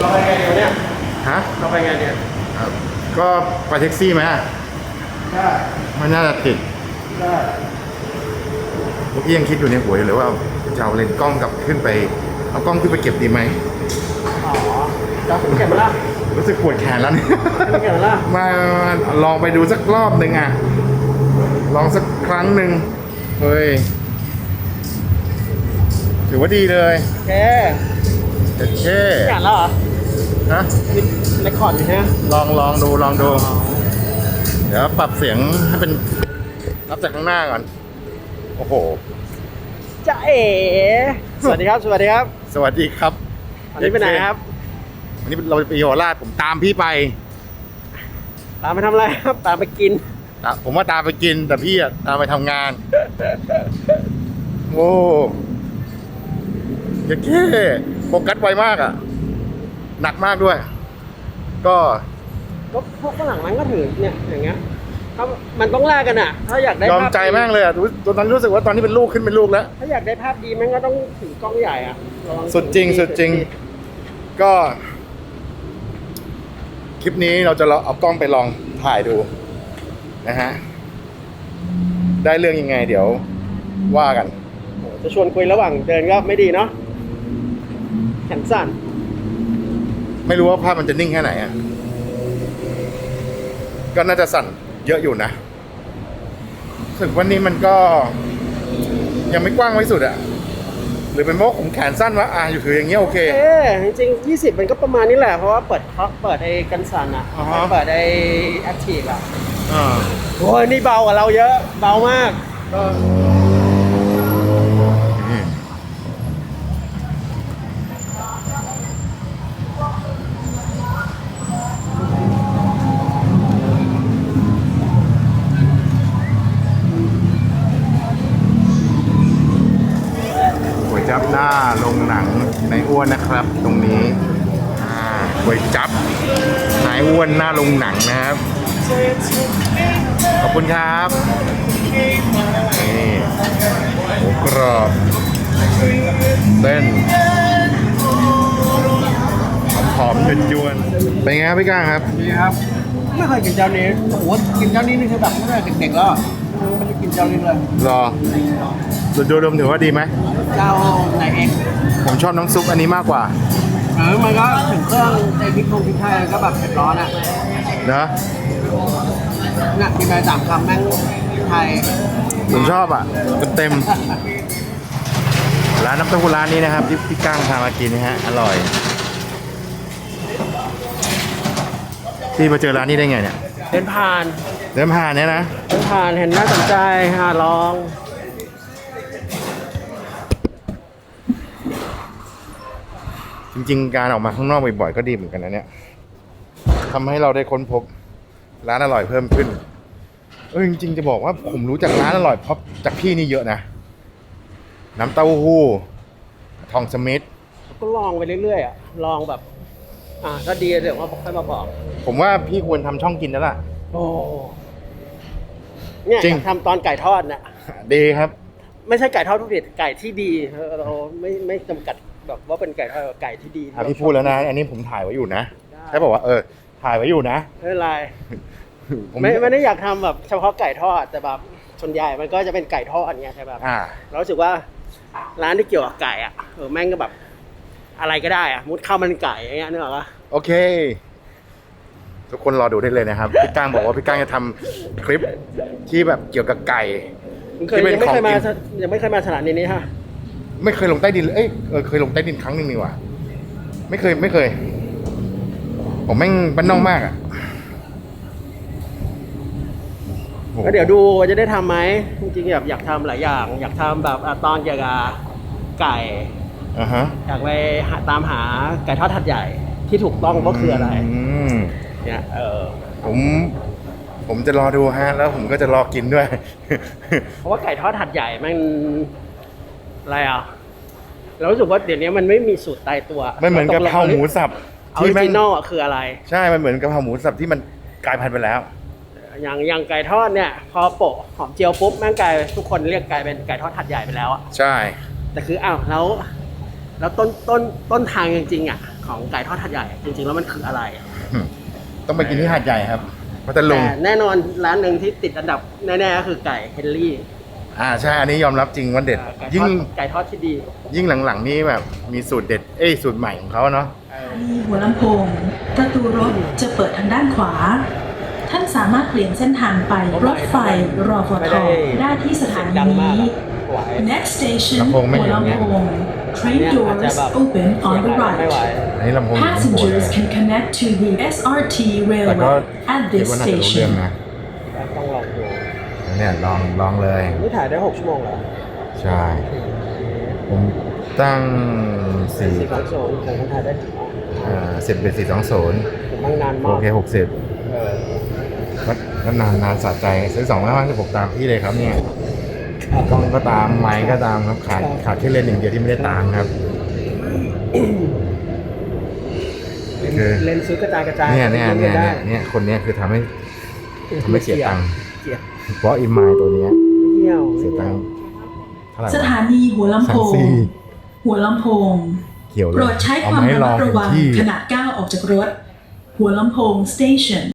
เราไปไงเดียวเนี่ยฮะเราไปไงเดียวครับก็ไปแท็กซี่ไหมอะได้ไม่น่าจะติดได้เมื่อกี้ยังคิดอยู่ในหัวอยู่เลยว่าจะเอาเลนส์กล้องกลับขึ้นไปเอากล้องขึ้นไปเก็บดีไหมอ๋อเราผมเก็บมาละรู้สึกปวดแขนแล้วเนี่ยเก็บมาละมาลองไปดูสักรอบหนึ่งอะลองสักครั้งหนึ่งเฮ้ยถือว่าดีเลยโอเค เจ็ดเช่อ่านแล้วเหรอนะมีเรคคอร์ดอยู่ใช่ไหมลองลองดูลองดู เดี๋ยวปรับเสียงให้เป็นรับจากข้างหน้าก่อน โอ้โหจ้าเอ๋สวัสดีครับ สวัสดีครับ สวัสดีครับวันนี้ไปไหนครับ วันนี้เราไปโยราชผมตามพี่ไป ตามไปทำอะไรครับ ตามไปกินตะผมว่าตามไปกินแต่พี่อะตามไปทำงาน โอ้ยาเก้ โฟกัสไวมากอะ หนักมากด้วย ก็ก็พวกฝรั่งมันก็ถือเนี่ยอย่างเงี้ยถ้ามันต้องแลกกันอะ ถ้าอยากได้ยอมภาพใจมากเลยอะรู้ตอนนั้นรู้สึกว่าตอนนี้เป็นลูกขึ้นเป็นลูกแล้ว ถ้าอยากได้ภาพดีมันก็ต้องถือกล้องใหญ่อะระวังสุดจริงสุดจริง ก็ คลิปนี้เราจะลองเอากล้องไปลองถ่ายดูนะฮะ ได้เรื่องยังไงเดี๋ยวว่ากันโอ้โหจะชวนคุยระหว่างเดินก็ไม่ดีเนาะ แขนสั่นไม่รู้ว่าภาพมันจะนิ่งแค่ไหนอะ ก็น่าจะสั่นเยอะอยู่นะรู้สึกวันนี้มันก็ ยังไม่กว้างไว้สุดอะ หรือเป็นเพราะผมแขนสั้นวะอะอยู่ถืออย่างเงี้ยโอเค เอ๊ะจริงๆ20 มันก็ประมาณนี้แหละ เพราะว่าเปิดท็อปเปิดไอ้กันสั่นอะ อ่าฮะ เปิดไอ้แอคทีฟอะ อ่าโอ้ยนี่เบากว่าเราเยอะ เบามาก ก็ จับหน้าลงหนังในอ้วนนะครับ ตรงนี้อ่าก๋วยจับนายอ้วนหน้าลงหนังนะครับ ขอบคุณครับนี่หมูกรอบเส้นหอมๆยวนๆเป็นไงครับพี่ก้างครับดีครับ ไม่เคยกินเจ้านี้โอ้โหกินเจ้านี้นี่คือแบบตั้งแต่เด็กๆแล้วอะไม่ได้กินเจ้านี้เลยรอสุดโดยรวมถือว่าดีไหม เจ้าไหนเองผมชอบน้ำซุปอันนี้มากกว่า เออมันก็ถึงเครื่องในพริกพงพริกไทยก็แบบเผ็ดร้อนอะเนอะเนี่ยกินไปสามคำแม่งพริกไทยผมชอบอะเต็มๆร้านน้ำเต้าหู้ร้านนี้นะครับที่พี่ก้างพามากินนะฮะอร่อยพี่มาเจอร้านนี้ได้ไงเนี่ย เดินผ่าน เดินผ่านเนี่ยนะ เดินผ่านเห็นน่าสนใจฮะลอง ริง ๆ การออกมาข้างนอกบ่อยๆก็ดีเหมือนกันนะเนี่ยทำให้เราได้ค้นพบร้านอร่อยเพิ่มขึ้นเออจริง ๆ จะบอกว่าผมรู้จักร้านอร่อยเพราะจากพี่นี่เยอะนะ น้ำเต้าหู้ ทองสมิธก็ลองไปเรื่อยๆอะลองแบบ อ่าถ้าดีเดี๋ยวว่าค่อยมาบอก ผมว่าพี่ควรทำช่องกินแล้วล่ะ โอ้เนี่ยจริง อยากทำตอนไก่ทอดเนี่ยดีครับ ไม่ใช่ไก่ทอดผู้ผิดไก่ที่ดีเออเราไม่ไม่จำกัด แบบว่าเป็นไก่ทอดไก่ที่ดีอะพี่พูดแล้วนะ อันนี้ผมถ่ายไว้อยู่นะได้แค่บอกว่าเออ ถ่ายไว้อยู่นะไม่เป็นไรผมไม่ไม่ได้อยากทำแบบเฉพาะไก่ทอดแต่แบบส่วนใหญ่มันก็จะเป็นไก่ทอดเงี้ยใช่แบบอ่าเรารู้สึกว่าร้านที่เกี่ยวกับไก่อะเออแม่งก็แบบ อะไรก็ได้อะมุดข้าวมันไก่อย่างเงี้ยนึกออกปะโอเค ทุกคนรอดูได้เลยนะครับ พี่ก้างบอกว่าพี่ก้างจะทำคลิปที่แบบเกี่ยวกับไก่มึงเคยที่เป็นยังไม่เคยมาของกินยังไม่เคยมาสถานีนี้ฮะ ไม่เคยลงใต้ดินเลยเอ้ยเออเคยลงใต้ดินครั้งหนึ่งนี่หว่า ไม่เคยไม่เคย ผมแม่งบ้านนอกมากอะโอ้โหก็เดี๋ยวดูว่าจะได้ทำไหมจริงๆแบบอยากทำหลายอย่าง อยากทำแบบอะตอนเกี่ยวกับไก่ อ่าฮะอยากไปหาตามหาไก่ทอดถัดใหญ่ที่ถูกต้องว่าคืออะไรมเนี่ยเออผม ผมจะรอดูฮะ แล้วผมก็จะรอกินด้วย เพราะว่าไก่ทอดถัดใหญ่มัน อะไรอะเรารู้สึกว่าเดี๋ยวนี้มันไม่มีสูตรตายตัวมันเหมือนกะเพราหมูสับออริที่แม่จิงนอลอะคืออะไร ใช่ มันเหมือนกะเพราหมูสับที่มันกลายพันธุ์ไปแล้ว อย่างอย่างไก่ทอดเนี่ยพอโปะหอมเจียวปุ๊บแม่งกลายทุกคนเรียกกลายเป็นไก่ทอดถัดใหญ่ไปแล้วอะใช่ แต่คืออ้าวแล้ว แล้วต้นต้นต้นทางจริงๆอะของไก่ทอดหัดใหญ่จริงๆแล้วมันคืออะไรอะต้องไปกินที่หาดใหญ่ครับพัทลุงแต่แน่นอนร้านหนึ่งที่ติดอันดับแน่ๆก็คือไก่เฮนรี่ อ่าใช่อันนี้ยอมรับจริงว่าเด็ด ไก่ทยิ่องดไก่ทอดที่ดียิ่งหลังๆนี่แบบมีสูตรเด็ดเอ้ยสูตรใหม่ของเขาเนาะมีหัวลำโพงประตูรถจะเปิดทางด้านขวา ท่านสามารถเปลี่ยนเส้นทางไปรถไฟรอฟไม่ทได้ได้ที่สถานีดังมากนี้ อะไหว Next station ลำโพงไม่หัวเห็นไงลำโพง Train เนี่ยอาจจะ doors แบบ open on the ไม่ไหว right อันนี้ลำโพงอยู่ข้างบน Passengers can connect to the SRT แต่ก็ railway at คิด this ว่าน่าจะรู้เรื่อง station นะ ต้องลองดู เนี่ยลองลองเลย นี่ถ่ายได้ 6 ชั่วโมงแล้วใช่ ผมตั้งสี่สี่สองศูนย์ผมถ่ายได้อ่าสิบเป็นสี่สองศูนย์ผมตั้งนานโอมากเคหกสิบเออก็ก็นานนานสะใจซื้อสองร้อยห้าสิบหกตามพี่เลยครับเนี่ยกล้องก็ตามไมค์ก็ตามครับขาดขาดแค่เลนส์หนึ่างเดียวที่ไม่ได้ตามครับ คือ เลนส์ซื้อกระจายกระจายเนี่ยเนี่ยเนี่ยได้เนี่ยเนี่ยคนเนี้ยคือทำให้ทำให้เสียตังค์ เสีย เพราะอิมไมล์ตัวเนี้ยไม่เที่ยวเสียตังค์เท่าไหร่สวะถานีหัวลำสาโพมงสี่หัวลำโพง เกี่ยวเลโปรยดใช้เอาความมาให้ระลมัองดระถึงวังที่ ขณะก้าวออกจากรถ หัวลำโพง station